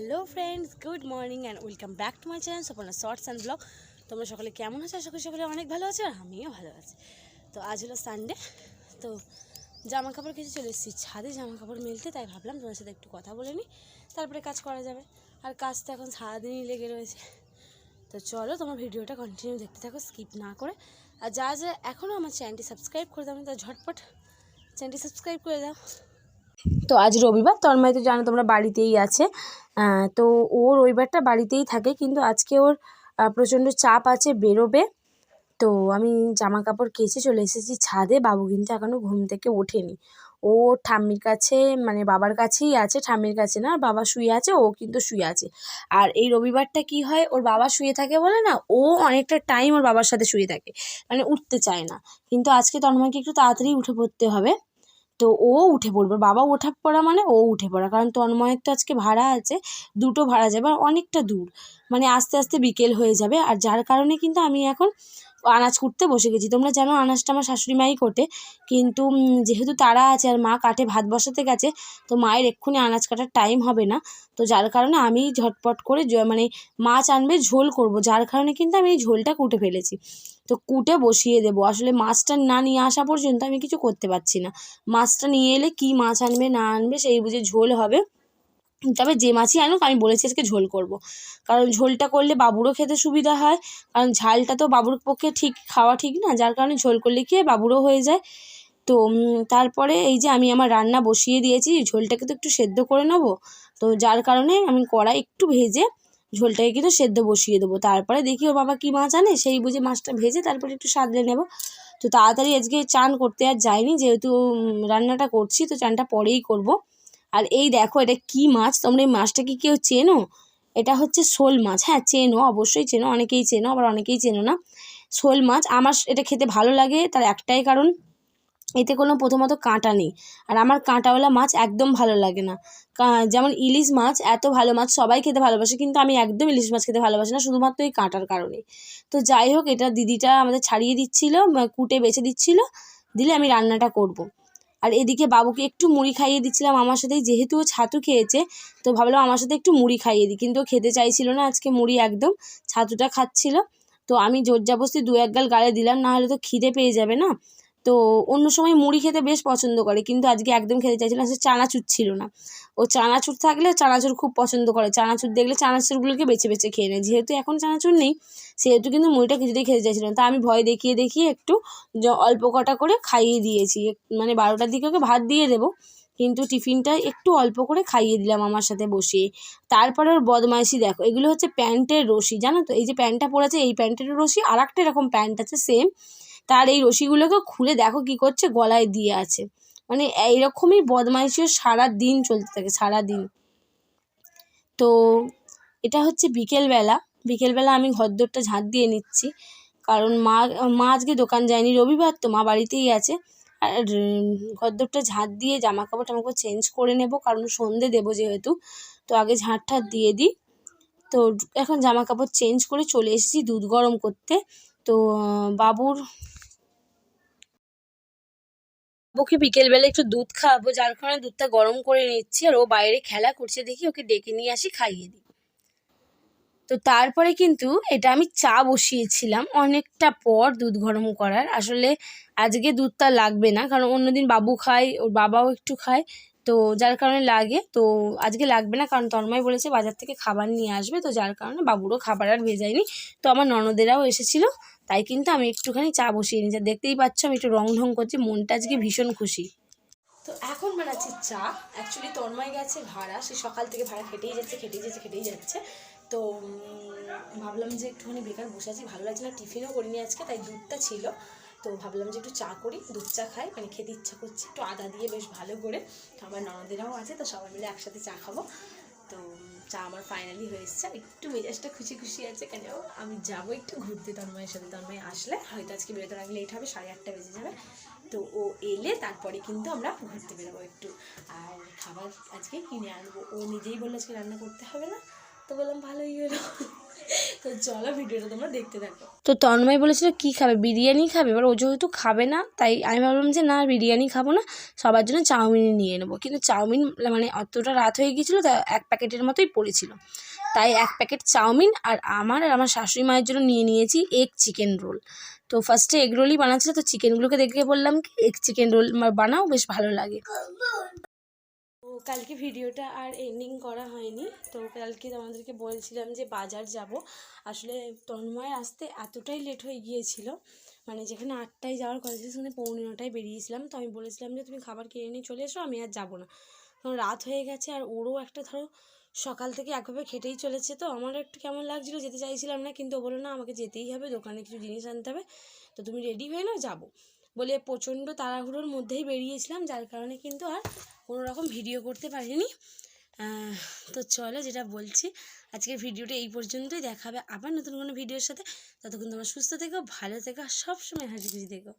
Hello friends, good morning and welcome back to my channel Sapna shorts and blog তোমরা সকলে কেমন আছো? আশা করি সকলে অনেক ভালো আছো আর আমিও ভালো আছি। তো আজ হলো সানডে তো জামা কাপড় কিছু চলে এসেছি। ছাদে জামা কাপড় মেলতে, তাই ভাবলাম তোমার সাথে একটু কথা বলে নিই। তারপরে কাজ করা যাবে। আর কাজ তো এখন সারাদিনই লেগে রয়েছে। তো চলো তোমার ভিডিওটা কন্টিনিউ দেখতে থাকো স্কিপ না করে। আর যা যা এখনও আমার চ্যানেলটি সাবস্ক্রাইব করে দাও, তা ঝটপট চ্যানেলটি সাবস্ক্রাইব করে দাও। তো আজ রবিবার তন্ময় তো জানো তোমরা বাড়িতেই আছে। তো ও রবিবারটা বাড়িতেই থাকে, কিন্তু আজকে ওর প্রচণ্ড চাপ আছে বেরোবে। তো আমি জামা কাপড় কেচে চলে এসেছি ছাদে, বাবু কিন্তু এখনও ঘুম থেকে ওঠেনি। ও ঠাম্মির কাছে মানে বাবার কাছেই আছে, ঠাম্মির কাছে না, বাবা শুয়ে আছে, ও কিন্তু শুয়ে আছে। আর এই রবিবারটা কি হয়, ওর বাবা শুয়ে থাকে বলে না, ও অনেকটা টাইম ওর বাবার সাথে শুয়ে থাকে মানে উঠতে চায় না। কিন্তু আজকে তন্ময়কে একটু তাড়াতাড়ি উঠে পড়তে হবে। তো ও উঠে পড়বে। বাবা ওঠা পড়া মানে ও উঠে পড়া। কারণ তন্ময়ের তো আজকে ভাড়া আছে, দুটো ভাড়া যাবে অনেকটা দূর। মানে আস্তে আস্তে বিকেল হয়ে যাবে। আর যার কারণে কিন্তু আমি এখন আনাজ কুটতে বসে গেছি। তোমরা জানো আনাজটা আমার শাশুড়ি মাই কোটে। কিন্তু যেহেতু তারা আছে আর মা কাঠে ভাত বসাতে গেছে, তো মায়ের এক্ষুনি আনাজ কাটার টাইম হবে না। তো যার কারণে আমি ঝটপট করে মানে মাছ আনবে, ঝোল করব। যার কারণে কিন্তু আমি এই ঝোলটা কুটে ফেলেছি। তো কুটে বসিয়ে দেবো। আসলে মাছটা না নিয়ে আসা পর্যন্ত আমি কিছু করতে পারছি না। মাছটা নিয়ে এলে কী মাছ আনবে, না আনবে, সেই বুঝে ঝোল হবে। তবে যে মাছই আনুক, আমি বলেছি আজকে ঝোল করব। কারণ ঝোলটা করলে বাবুরও খেতে সুবিধা হয়, কারণ ঝালটা তো বাবুর পক্ষে ঠিক, খাওয়া ঠিক না, যার কারণে ঝোল করলে কি বাবুরও হয়ে যায়। তো তারপরে এই যে আমি আমার রান্না বসিয়ে দিয়েছি, ঝোলটাকে তো একটু সেদ্ধ করে নেব। তো যার কারণে আমি কড়াই একটু ভেজে ঝোলটাকে কিন্তু সেদ্ধ বসিয়ে দেবো। তারপরে দেখি ওর বাবা কী মাছ আনে, সেই বুঝে মাছটা ভেজে তারপরে একটু সাদলে নেব। তো তাড়াতাড়ি আজকে চান করতে আর যাইনি, যেহেতু রান্নাটা করছি, তো চানটা পরেই করব। আর এই দেখো, এটা কি মাছ? তোমরা এই মাছটা কি কেউ চেনো? এটা হচ্ছে শোল মাছ। হ্যাঁ চেনো, অবশ্যই চেনো। অনেকেই চেনো, আবার অনেকেই চেনো না। শোল মাছ, আমার এটা খেতে ভালো লাগে, তার একটাই কারণ, এতে কোনো প্রথমত কাঁটা নেই। আর আমার কাঁটাওয়ালা মাছ একদম ভালো লাগে না। যেমন ইলিশ মাছ, এত ভালো মাছ, সবাই খেতে ভালোবাসে, কিন্তু আমি একদম ইলিশ মাছ খেতে ভালোবাসি না, শুধুমাত্র এই কাঁটার কারণে। তো যাই হোক, এটা দিদিটা আমাদের ছাড়িয়ে দিচ্ছিল কুটে বেছে দিচ্ছিল, দিলে আমি রান্নাটা করব। আর এদিকে বাবুকে একটু মুড়ি খাইয়ে দিচ্ছিলাম আমার সাথে যেহেতু ও ছাতু খেয়েছে, তো ভাবলাম আমার সাথে একটু মুড়ি খাইয়ে দিই। কিন্তু খেতে চাইছিল না, আজকে মুড়ি একদম ছাতুটা খাচ্ছিল। তো আমি জোর জাবস্তি দু এক গাল গালে দিলাম না হলে তো খিদে পেয়ে যাবে না। তো অন্য সময় মুড়ি খেতে বেশ পছন্দ করে, কিন্তু আজকে একদম খেতে চাইছিল না, সে চানাচুর ছিল না। ও চানাচুর থাকলে চানাচুর খুব পছন্দ করে, চানাচুর দেখলে চানাচুরগুলোকে বেছে বেছে খেয়ে নেয়। যেহেতু এখন চানাচুর নেই, সেহেতু কিন্তু মুড়িটা কিছুতেই খেতে চাইছিল না। তা আমি ভয় দেখিয়ে দেখিয়ে একটু অল্প কটা করে খাইয়ে দিয়েছি। মানে বারোটার দিকে ওকে ভাত দিয়ে দেবো, কিন্তু টিফিনটা একটু অল্প করে খাইয়ে দিলাম আমার সাথে বসিয়ে। তারপরে ওর বদমাইশি দেখো, এগুলো হচ্ছে প্যান্টের রশি, জানো তো? এই যে প্যান্টটা পরেছে, এই প্যান্টের রশি আর একটা এরকম প্যান্ট আছে, সেম। তার এই রশিগুলোকে খুলে দেখো কি করছে, গলায় দিয়ে আছে। মানে এইরকমই বদমাইশিও সারা দিন চলতে থাকে সারা দিন তো এটা হচ্ছে বিকেলবেলা। বিকেলবেলা আমি ঘরদোরটা ঝাঁট দিয়ে নিচ্ছি। কারণ মা মা আজকে দোকান যায়নি, রবিবার তো মা বাড়িতেই আছে। আর ঘরদোরটা ঝাঁট দিয়ে জামা কাপড় কাপড় চেঞ্জ করে নেব, কারণ সন্ধে দেবো যেহেতু। তো আগে ঝাঁট ঠাট দিয়ে দিই। তো এখন জামা কাপড় চেঞ্জ করে চলে এসেছি দুধ গরম করতে। তো বাবুর বাবুকে বিকেলবেলা একটু দুধ খাওয়াবো, যার কারণে দুধটা গরম করে নিচ্ছি আর ও বাইরে খেলা করছে দেখি, ওকে ডেকে নিয়ে আসি, খাইয়ে দিই। তো তারপরে কিন্তু এটা আমি চা বসিয়েছিলাম অনেকটা পর দুধ গরম করার। আসলে আজকে দুধটা লাগবে না, কারণ অন্যদিন বাবু খায়, ওর বাবাও একটু খায়। তো যার কারণে লাগে, তো আজকে লাগবে না, কারণ তন্ময় বলেছে বাজার থেকে খাবার নিয়ে আসবে, তো যার কারণে বাবুরও খাবার আর ভেজায়নি। তো আমার ননদেরাও এসেছিল, তাই কিন্তু আমি একটুখানি চা বসিয়ে নিয়েছি। দেখতেই পাচ্ছ আমি একটু রং ঢং করছি, মনটা আজকে ভীষণ খুশি। তো এখন বানাচ্ছি চা। অ্যাকচুয়ালি তন্ময় গেছে ভাড়া, সে সকাল থেকে ভাড়া খেটেই যাচ্ছে খেটেই যাচ্ছে খেটেই যাচ্ছে। তো ভাবলাম যে একটুখানি বেকার বসে আছি, ভালো লাগছে না, টিফিনও করিনি আজকে, তাই দুধটা ছিল। তো ভাবলাম যে একটু চা করি, দুধ চা খাই মানে খেতে ইচ্ছা করছে। একটু আদা দিয়ে বেশ ভালো করে, তো আমার ননদেরাও আছে, তো সবাই মিলে একসাথে চা খাব। তো চা আমার ফাইনালি হয়ে এসছে। একটু মেজাজটা খুশি খুশি আছে, কেন আমি যাব একটু ঘুরতে তন্ময়ের সাথে। তন্ময় আসলে হয়তো আজকে বেরোতে অনেক লেট হবে, সাড়ে আটটা বেজে যাবে। তো ও এলে তারপরে কিন্তু আমরা ঘুরতে বেরোবো একটু। আর খাবার আজকে কিনে আনব। ও নিজেই বলল আজকে রান্না করতে হবে না। তো বললাম ভালোই হলো। তো দেখতে তো তন্ময় বলেছিল, কি খাবে? বিরিয়ানি খাবে? এবার ও যেহেতু খাবে না, তাই আমি ভাবলাম যে, না, বিরিয়ানি খাব না, সবার জন্য চাউমিনই নিয়ে নেব। কিন্তু চাউমিন মানে অতটা রাত হয়ে গিয়েছিল, তা এক প্যাকেটের মতোই পড়েছিল। তাই এক প্যাকেট চাউমিন আর আমার আর আমার শাশুড়ি মায়ের জন্য নিয়ে নিয়েছি এগ চিকেন রোল তো ফার্স্টে এগ রোলই বানাচ্ছিল, তো চিকেনগুলোকে দেখে বললাম কি এগ চিকেন রোল বানাও, বেশ ভালো লাগে। কালকে ভিডিওটা আর এন্ডিং করা হয়নি। তো কালকে তোমাদেরকে বলছিলাম যে বাজার যাব। আসলে তন্ময় আসতে এতটাই লেট হয়ে গিয়েছিল। মানে যেখানে আটটায় যাওয়ার কথা ছিল, সেখানে পৌনে নটায় বেরিয়েছিলাম। তো আমি বলেছিলাম যে, তুমি খাবার কিনে নিয়ে চলে এসো, আমি আর যাব না। কারণ রাত হয়ে গেছে আর ওরও একটা ধরো সকাল থেকে একভাবে খেটেই চলেছে। তো আমার একটু কেমন লাগছিল যেতে চাইছিলাম না, কিন্তু ও বলল, না, আমাকে যেতেই হবে, দোকানে কিছু জিনিস আনতে হবে। তো তুমি রেডি হয়ে নাও, যাব। বলে প্রচণ্ড তাড়াহুড়োর মধ্যেই বেরিয়েছিলাম, যার কারণে কিন্তু আর কোনো রকম ভিডিও করতে পারিনি। তো চলো যেটা বলছি, আজকের ভিডিওটা এই পর্যন্তই, দেখাবে আবার নতুন কোনো ভিডিওর সাথে। ততক্ষণ তোমরা সুস্থ থেকো, ভালো থেকো সবসময় হাসি খুশি থেকো।